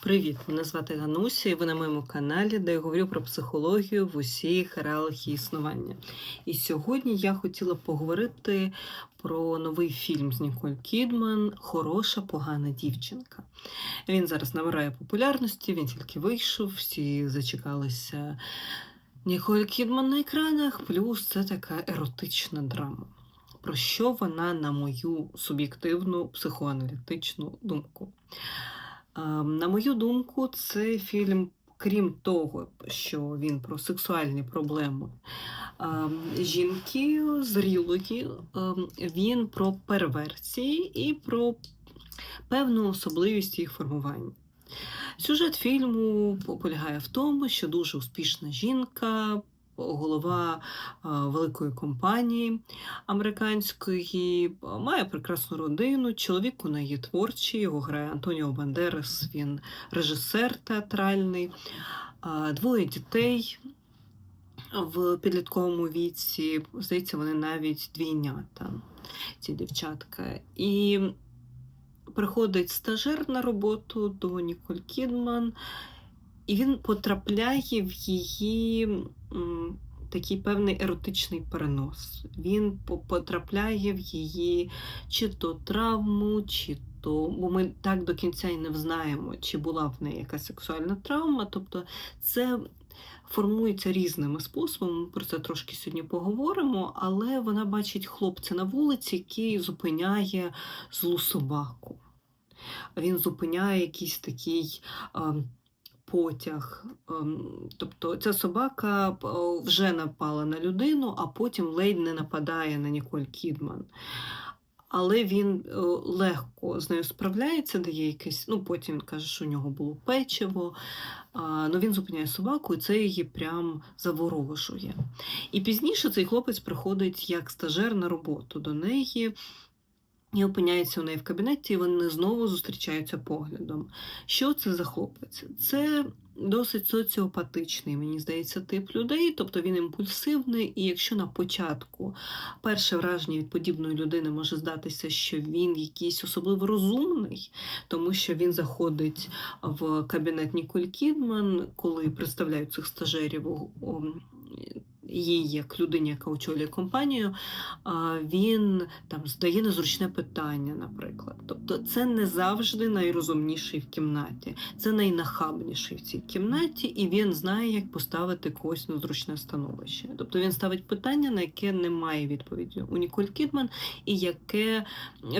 Привіт! Мене звати Гануся, і ви на моєму каналі, де я говорю про психологію в усіх реалах існування. І сьогодні я хотіла поговорити про новий фільм з Ніколь Кідман Хороша погана дівчинка. Він зараз набирає популярності, він тільки вийшов, всі зачекалися Ніколь Кідман на екранах, плюс це така еротична драма. Про що вона, на мою суб'єктивну психоаналітичну думку? Ем, На мою думку, це фільм, крім того, що він про сексуальні проблеми ем, жінки зрілої, ем, він про перверсії і про певну особливість їх формування. Сюжет фільму полягає в тому, що дуже успішна жінка, голова великої компанії американської, має прекрасну родину. Чоловік у неї творчий, його грає Антоніо Бандерас, він режисер театральний, двоє дітей. В підлітковому віці, здається, вони навіть двійнята, ці дівчатка. І приходить стажер на роботу до Ніколь Кідман, і він потрапляє в її такий певний еротичний перенос. Він потрапляє в її чи то травму, чи то, бо ми так до кінця і не знаємо, чи була в неї якась сексуальна травма. Тобто це формується різними способами. Ми про це трошки сьогодні поговоримо, але вона бачить хлопця на вулиці, який зупиняє злу собаку. Він зупиняє якийсь такий ем, потяг. Ем, Тобто ця собака вже напала на людину, а потім ледь не нападає на Ніколь Кідман. Але він е, легко з нею справляється, дає якесь, ну потім він каже, що у нього було печиво. Ну він зупиняє собаку, і це її прям заворожує. І пізніше цей хлопець приходить як стажер на роботу до неї. І опиняється у неї в кабінеті, і вони знову зустрічаються поглядом. Що це за хлопець? Це досить соціопатичний, мені здається, тип людей, тобто він імпульсивний, і якщо на початку перше враження від подібної людини може здатися, що він якийсь особливо розумний, тому що він заходить в кабінет Ніколь Кідман, коли представляють цих стажерів їй як людині, яка очолює компанію, він там здає незручне питання, наприклад. Тобто це не завжди найрозумніший в кімнаті, це найнахабніший в цій кімнаті, і він знає, як поставити когось на зручне становище. Тобто він ставить питання, на яке немає відповіді у Ніколь Кідман, і яке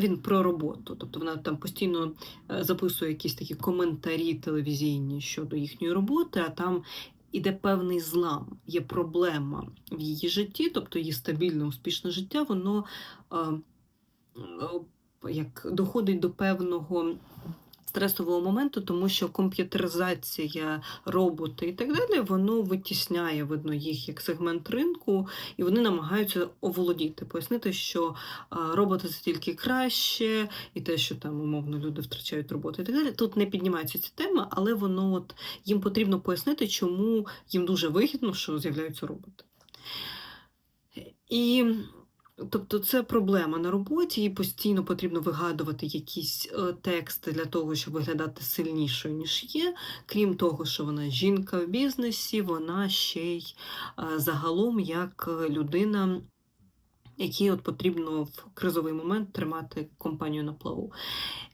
він про роботу. Тобто вона там постійно е, записує якісь такі коментарі телевізійні щодо їхньої роботи, а там іде певний злам, є проблема в її житті, тобто її стабільне, успішне життя, воно е, е, як доходить до певного стресового моменту, тому що комп'ютеризація роботи і так далі, воно витісняє, видно, їх як сегмент ринку, і вони намагаються оволодіти, пояснити, що роботи це тільки краще, і те, що там умовно люди втрачають роботу і так далі. Тут не піднімається ця тема, але воно от їм потрібно пояснити, чому їм дуже вигідно, що з'являються роботи. І тобто це проблема на роботі, їй постійно потрібно вигадувати якісь е, тексти для того, щоб виглядати сильнішою, ніж є. Крім того, що вона жінка в бізнесі, вона ще й е, загалом як е, людина. Якій от потрібно в кризовий момент тримати компанію на плаву.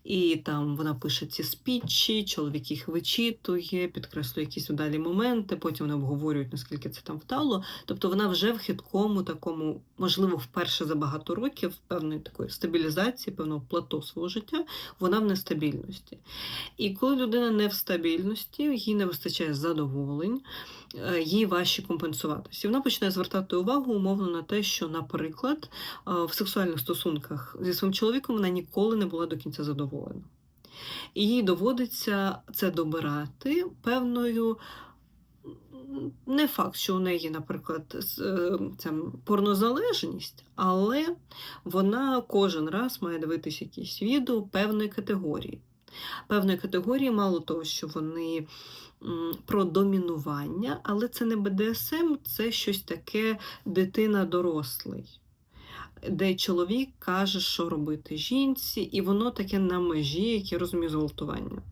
І там вона пише ці спічі, чоловік їх вичитує, підкреслює якісь удалі моменти, потім вони обговорюють, наскільки це там вдало. Тобто вона вже в хиткому такому, можливо, вперше за багато років певної такої стабілізації, певного плато свого життя, вона в нестабільності. І коли людина не в стабільності, їй не вистачає задоволень, е, їй важче компенсуватися. І вона починає звертати увагу умовно на те, що, наприклад, е, в сексуальних стосунках зі своїм чоловіком вона ніколи не була до кінця задоволена. І їй доводиться це добирати певною. Не факт, що у неї, наприклад, з- е, порнозалежність, але вона кожен раз має дивитися якісь відео певної категорії. Певної категорії, мало того, що вони про домінування, але це не БДСМ, це щось таке дитина-дорослий де чоловік каже, що робити жінці, і воно таке на межі, як я розумію, зґвалтування.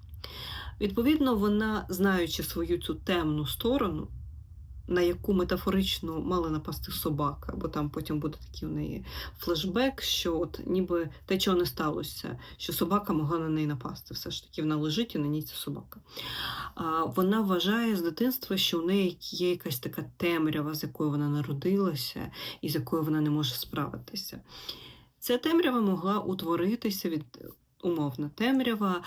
Відповідно, вона, знаючи свою цю темну сторону, на яку метафорично мала напасти собака, бо там потім буде такий у неї флешбек, що от ніби те, чого не сталося, що собака могла на неї напасти. Все ж таки вона лежить і на ній ця собака. А, Вона вважає з дитинства, що у неї є якась така темрява, з якою вона народилася, і з якою вона не може справитися. Ця темрява могла утворитися від умовна темрява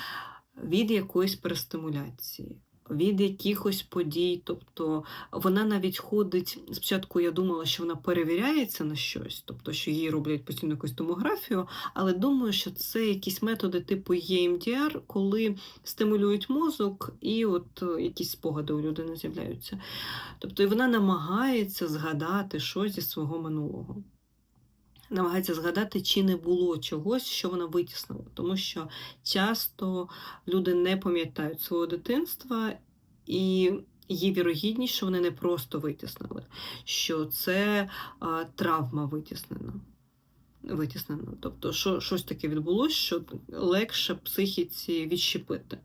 від якоїсь перестимуляції, від якихось подій. Тобто вона навіть ходить. Спочатку я думала, що вона перевіряється на щось, тобто, що їй роблять постійно якусь томографію, але думаю, що це якісь методи типу EMDR, коли стимулюють мозок, і от е, якісь спогади у людини з'являються. Тобто і вона намагається згадати щось зі свого минулого намагається згадати, чи не було чогось, що вона витіснила. Тому що часто люди не пам'ятають свого дитинства і. Є вірогідність, що вони не просто витіснили, що це а, травма витіснена. витіснена. Тобто, що, щось таке відбулося, що легше психіці відщепити.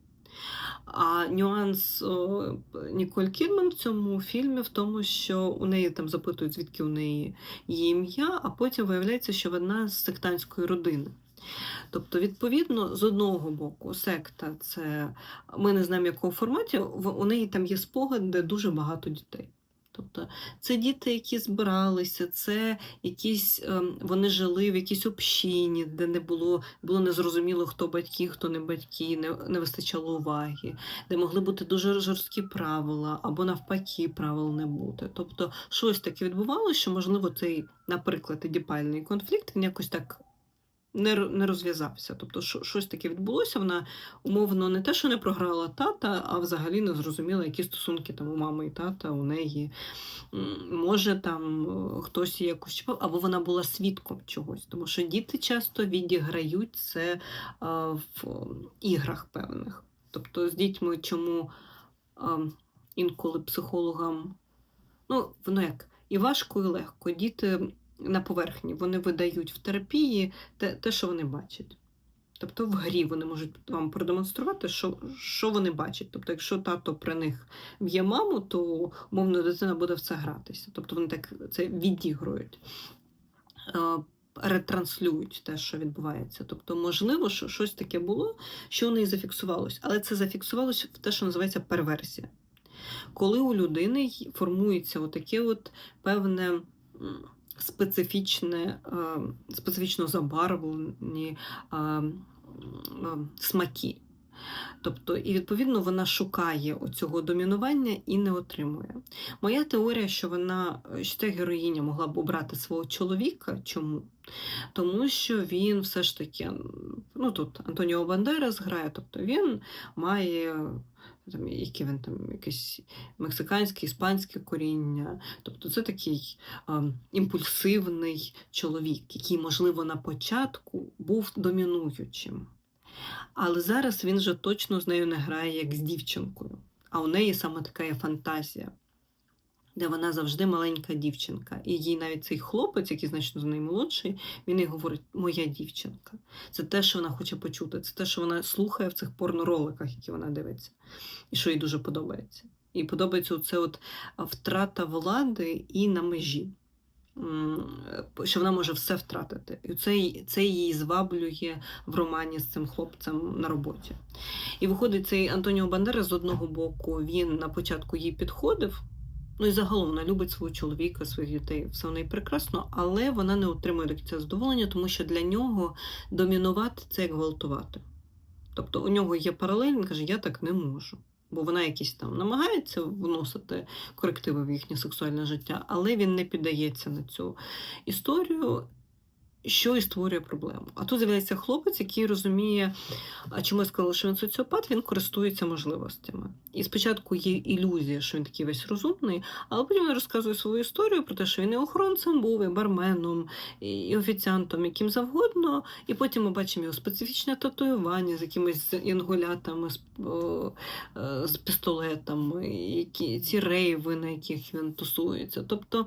А нюанс Ніколь Кідман в цьому фільмі в тому, що у неї там запитують, звідки у неї її ім'я, а потім виявляється, що вона з сектантської родини. Тобто, відповідно, з одного боку, секта це ми не знаємо, в якому форматі, у неї там є спогади, де дуже багато дітей. Тобто це діти, які збиралися, це якісь ем, вони жили в якійсь общині, де не було було незрозуміло, хто батьки, хто не батьки, не, не вистачало уваги, де могли бути дуже жорсткі правила, або навпаки, правил не бути. Тобто, щось таке відбувалося, що, можливо, цей, наприклад, едіпальний конфлікт він якось так не не розв'язався. Тобто, що, щось таке відбулося. Вона умовно не те, що не програла тата, а взагалі не зрозуміла, які стосунки там у мами і тата у неї. Може, там е, хтось якось чіпав, або вона була свідком чогось. Тому що діти часто відіграють це а, в іграх певних. Тобто з дітьми, чому а, інколи психологам, ну, воно як і важко, і легко. Діти на поверхні. Вони видають в терапії те, те, що вони бачать. Тобто в грі вони можуть вам продемонструвати, що що вони бачать. Тобто, якщо тато при них б'є маму, то умовно дитина буде в це гратися. Тобто вони так це відігрують, ретранслюють те, що відбувається. Тобто, можливо, що щось таке було, що у неї зафіксувалось, але це зафіксувалося в те, що називається перверсія. Коли у людини формується отаке от певне специфічне, специфічно забарвлені смаки. Тобто, і відповідно вона шукає цього домінування і не отримує. Моя теорія, що вона, що ця героїня могла б обрати свого чоловіка. Чому? Тому що він все ж таки, ну тут Антоніо Бандерас грає, тобто він має там, які він там якесь мексиканське, іспанське коріння. Тобто це такий а, імпульсивний чоловік, який, можливо, на початку був домінуючим. Але зараз він вже точно з нею не грає як з дівчинкою. А у неї саме така є фантазія де вона завжди маленька дівчинка. І їй навіть цей хлопець, який значно за неї молодший, він їй говорить, моя дівчинка. Це те, що вона хоче почути, це те, що вона слухає в цих порнороликах, які вона дивиться, і що їй дуже подобається. І подобається оце от втрата влади і на межі. Що вона може все втратити. І це це її зваблює в романі з цим хлопцем на роботі. І виходить, цей Антоніо Бандера з одного боку він на початку їй підходив, Ну і загалом вона любить свого чоловіка, своїх дітей, все в неї прекрасно, але вона не отримує до кінця задоволення, тому що для нього домінувати це як гвалтувати. Тобто у нього є паралель, він каже, я так не можу. Бо вона якісь там намагається вносити корективи в їхнє сексуальне життя, але він не піддається на цю історію що і створює проблему. А тут з'являється хлопець, який розуміє, а чому я сказала, що він соціопат, він користується можливостями. І спочатку є ілюзія, що він такий весь розумний, але потім він розказує свою історію про те, що він і охоронцем був, і барменом, і офіціантом, яким завгодно. І потім ми бачимо його специфічне татуювання з якимись інгулятами, з, е, з пістолетами, які ці рейви, на яких він тусується. Тобто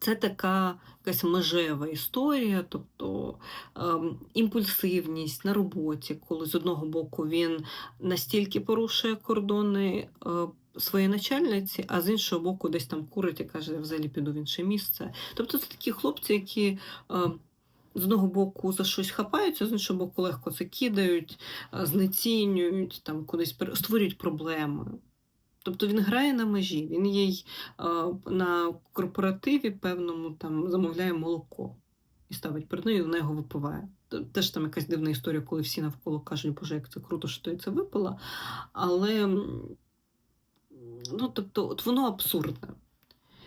Це така якась межева історія, тобто ем, імпульсивність на роботі, коли з одного боку він настільки порушує кордони е, своєї начальниці, а з іншого боку, десь там курить і каже, я взагалі піду в інше місце. Тобто це такі хлопці, які. е, з одного боку за щось хапаються, з іншого боку, легко це кидають, е, знецінюють, там кудись створюють проблеми. Тобто він грає на межі, він їй е, на корпоративі певному там замовляє молоко і ставить перед нею, і вона його випиває. Теж там якась дивна історія, коли всі навколо кажуть, боже, як це круто, що ти це випила. Але ну, тобто, от воно абсурдне.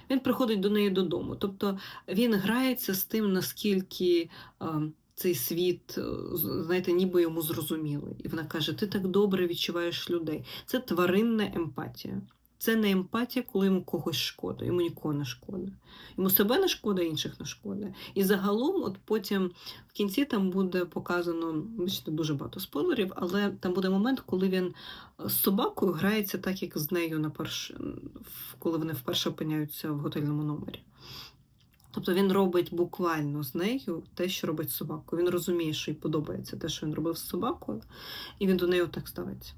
Він приходить до неї додому. Тобто він грається з тим, наскільки е, цей світ, е, знаєте, ніби йому зрозумілий. І вона каже: Ти так добре відчуваєш людей. Це тваринна емпатія. Це не емпатія, коли йому когось шкода, йому нікого не шкода. Йому себе не шкода, інших не шкода. І загалом, от потім в кінці там буде показано, бачите, дуже багато спойлерів, але там буде момент, коли він з собакою грається так, як з нею на перш... коли вони вперше опиняються в готельному номері. Тобто він робить буквально з нею те, що робить з собакою. Він розуміє, що їй подобається те, що він робив з собакою, і він до неї так ставиться.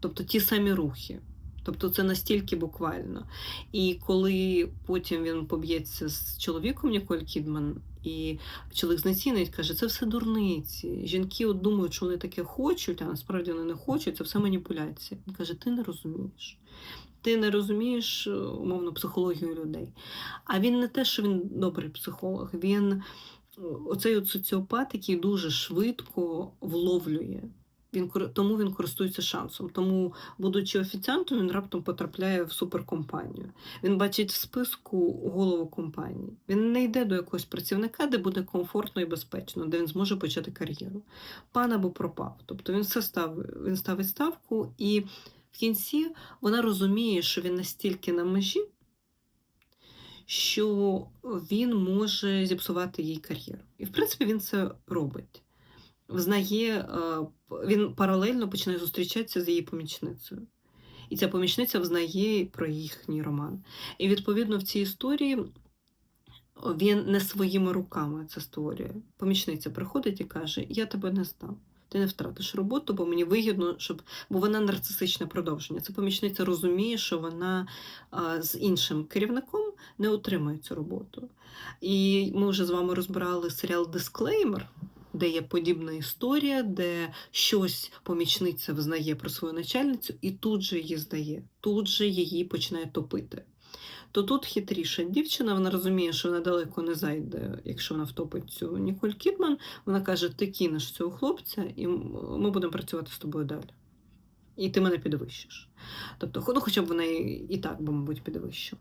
Тобто ті самі рухи. Тобто це настільки буквально. І коли потім він поб'ється з чоловіком Ніколь Кідман, і чоловік знецінить, каже, це все дурниці. Жінки от думають, що вони таке хочуть, а насправді вони не хочуть, це все маніпуляція. Він каже, ти не розумієш. Ти не розумієш е, умовно психологію людей. А він не те, що він добрий психолог, він е, оцей от соціопат, який дуже швидко вловлює. Він тому він користується шансом. Тому, будучи офіціантом, він раптом потрапляє в суперкомпанію. Він бачить в списку голову компанії. Він не йде до якогось працівника, де буде комфортно і безпечно, де він зможе почати кар'єру. Пан або пропав. Тобто він все став, він ставить ставку, і в кінці вона розуміє, що він настільки на межі, що він може зіпсувати їй кар'єру. І в принципі він це робить. Взнає, е, він паралельно починає зустрічатися з її помічницею. І ця помічниця взнає про їхній роман. І відповідно в цій історії він не своїми руками це створює. Помічниця приходить і каже: Я тебе не здам. Ти не втратиш роботу, бо мені вигідно, щоб бо вона нарцисичне продовження. Це помічниця розуміє, що вона з іншим керівником не отримає цю роботу. І ми вже з вами розбирали серіал Дисклеймер, де є подібна історія, де щось помічниця взнає про свою начальницю і тут же її здає, тут же її починає топити. То тут хитріша дівчина, вона розуміє, що вона далеко не зайде, якщо вона втопить цю Ніколь Кідман. Вона каже: ти кинеш цього хлопця, і ми будемо працювати з тобою далі. І ти мене підвищиш. Тобто, ну, хоча б вона і, і так би, мабуть, підвищила.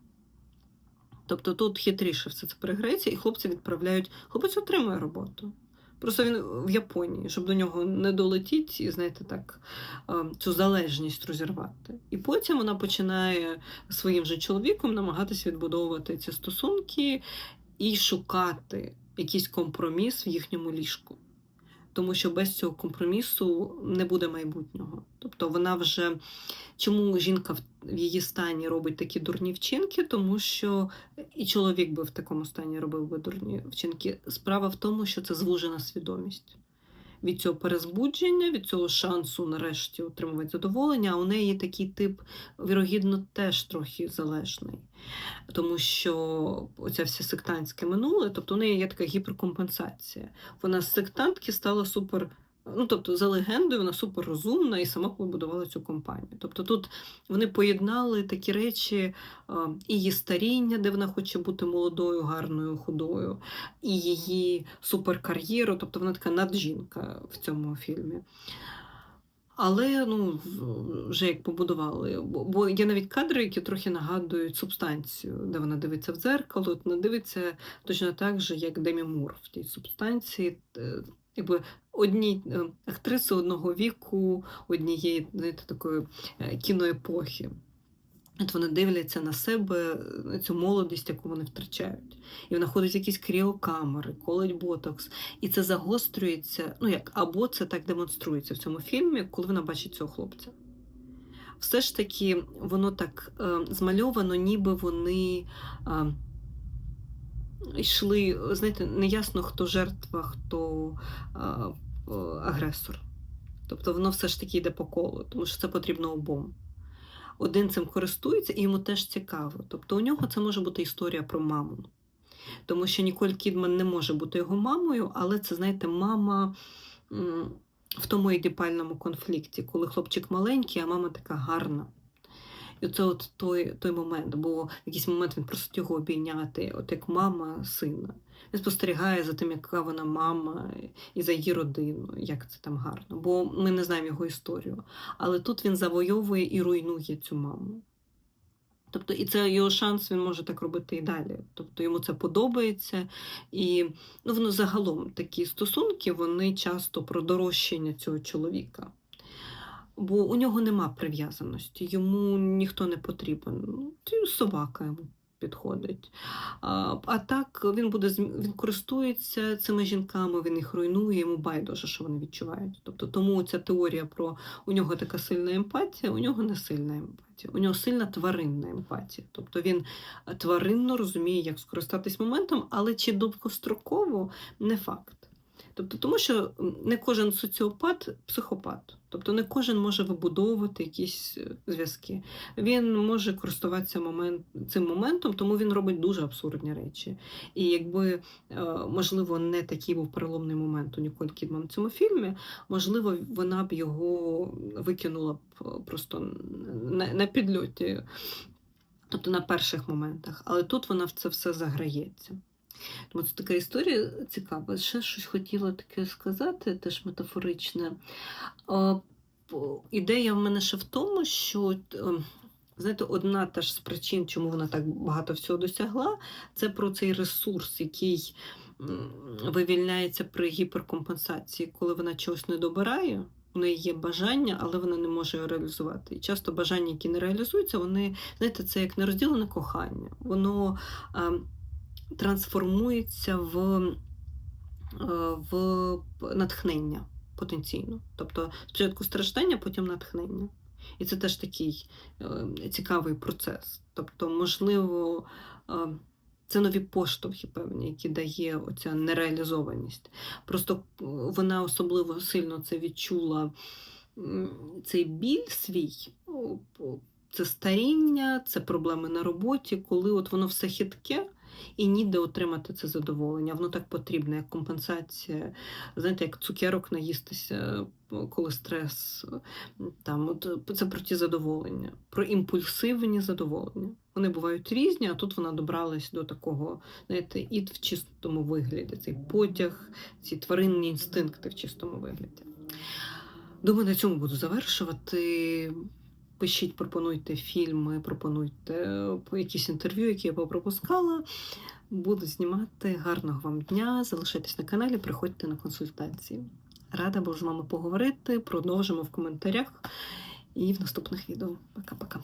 Тобто тут хитріше все це переграється, і хлопці відправляють. Хлопець отримує роботу. Просто він в Японії, щоб до нього не долетіть і, знаєте, так, цю залежність розірвати. І потім вона починає своїм же чоловіком намагатися відбудовувати ці стосунки і шукати якийсь компроміс в їхньому ліжку. Тому що без цього компромісу не буде майбутнього. Тобто вона вже чому жінка в її стані робить такі дурні вчинки, тому що і чоловік би в такому стані робив би дурні вчинки. Справа в тому, що це звужена свідомість. Від цього перезбудження, від цього шансу нарешті отримувати задоволення, а у неї такий тип, вірогідно, теж трохи залежний. Тому що оця вся сектантське минуле, тобто у неї є така гіперкомпенсація. Вона з сектантки стала супер. Ну, тобто, за легендою, вона суперрозумна і сама побудувала цю компанію. Тобто тут вони поєднали такі речі, її старіння, де вона хоче бути молодою, гарною, худою, і її суперкар'єру, тобто вона така наджінка в цьому фільмі. Але ну, вже як побудували, бо, є навіть кадри, які трохи нагадують субстанцію, де вона дивиться в дзеркало, вона дивиться точно так же, як Демі Мур в тій субстанції. Якби одні е, актриси одного віку, однієї знаєте, такої е, кіноепохи. От вони дивляться на себе, на цю молодість, яку вони втрачають. І вона ходить в якісь кріокамери, колить ботокс. І це загострюється, ну як, або це так демонструється в цьому фільмі, коли вона бачить цього хлопця. Все ж таки, воно так е, змальовано, ніби вони. Е, йшли, знаєте, неясно, хто жертва, хто а, агресор. Тобто воно все ж таки йде по колу, тому що це потрібно обом. Один цим користується і йому теж цікаво. Тобто у нього це може бути історія про маму. Тому що Ніколь Кідман не може бути його мамою, але це, знаєте, мама в тому ідіпальному конфлікті, коли хлопчик маленький, а мама така гарна. І це от той, той момент, бо в якийсь момент він просить його обійняти, от як мама сина. Він спостерігає за тим, яка вона мама, і за її родину, як це там гарно. Бо ми не знаємо його історію. Але тут він завойовує і руйнує цю маму. Тобто, і це його шанс, він може так робити і далі. Тобто йому це подобається. І ну, воно загалом такі стосунки, вони часто про дорожчання цього чоловіка. Бо у нього нема прив'язаності, йому ніхто не потрібен. Ну, собака йому підходить. А, а так він буде він користується цими жінками, він їх руйнує, йому байдуже, що вони відчувають. Тобто тому ця теорія про у нього така сильна емпатія, у нього не сильна емпатія, у нього сильна тваринна емпатія. Тобто він е, тваринно розуміє, як скористатись моментом, але чи довгостроково не факт. Тобто, тому що не кожен соціопат психопат. Тобто не кожен може вибудовувати якісь е, зв'язки. Він може користуватися момент, цим моментом, тому він робить дуже абсурдні речі. І якби, е, можливо, не такий був переломний момент у Ніколь Кідман в цьому фільмі, можливо, вона б його викинула б е, просто на, на підльоті, тобто на перших моментах. Але тут вона в це все заграється. Тому це така історія цікава. Ще щось хотіла таке сказати, теж метафоричне. Ідея в мене ще в тому, що е, знаєте, одна теж з причин, чому вона так багато всього досягла, це про цей ресурс, який вивільняється при гіперкомпенсації, коли вона чогось не добирає. У неї є бажання, але вона не може його реалізувати. І часто бажання, які не реалізуються, вони, знаєте, це як нерозділене кохання. Воно е, трансформується в, е, в натхнення потенційно. Тобто спочатку страждання, потім натхнення. І це теж такий е, цікавий процес. Тобто, можливо, е, це нові поштовхи певні, які дає оця нереалізованість. Просто вона особливо сильно це відчула цей біль свій. Це старіння, це проблеми на роботі, коли от воно все хитке, і ніде отримати це задоволення. Воно так потрібно, як компенсація. Знаєте, як цукерок наїстися, коли стрес. Там, от, це про ті задоволення, про імпульсивні задоволення. Вони бувають різні, а тут вона добралась до такого, знаєте, і в чистому вигляді. Цей потяг, ці тваринні інстинкти в чистому вигляді. Думаю, на цьому буду завершувати. Пишіть, пропонуйте фільми, пропонуйте е, якісь інтерв'ю, які я попропускала. Буду знімати. Гарного вам дня. Залишайтесь на каналі, приходьте на консультації. Рада була з вами поговорити. Продовжимо в коментарях і в наступних відео. Пока-пока.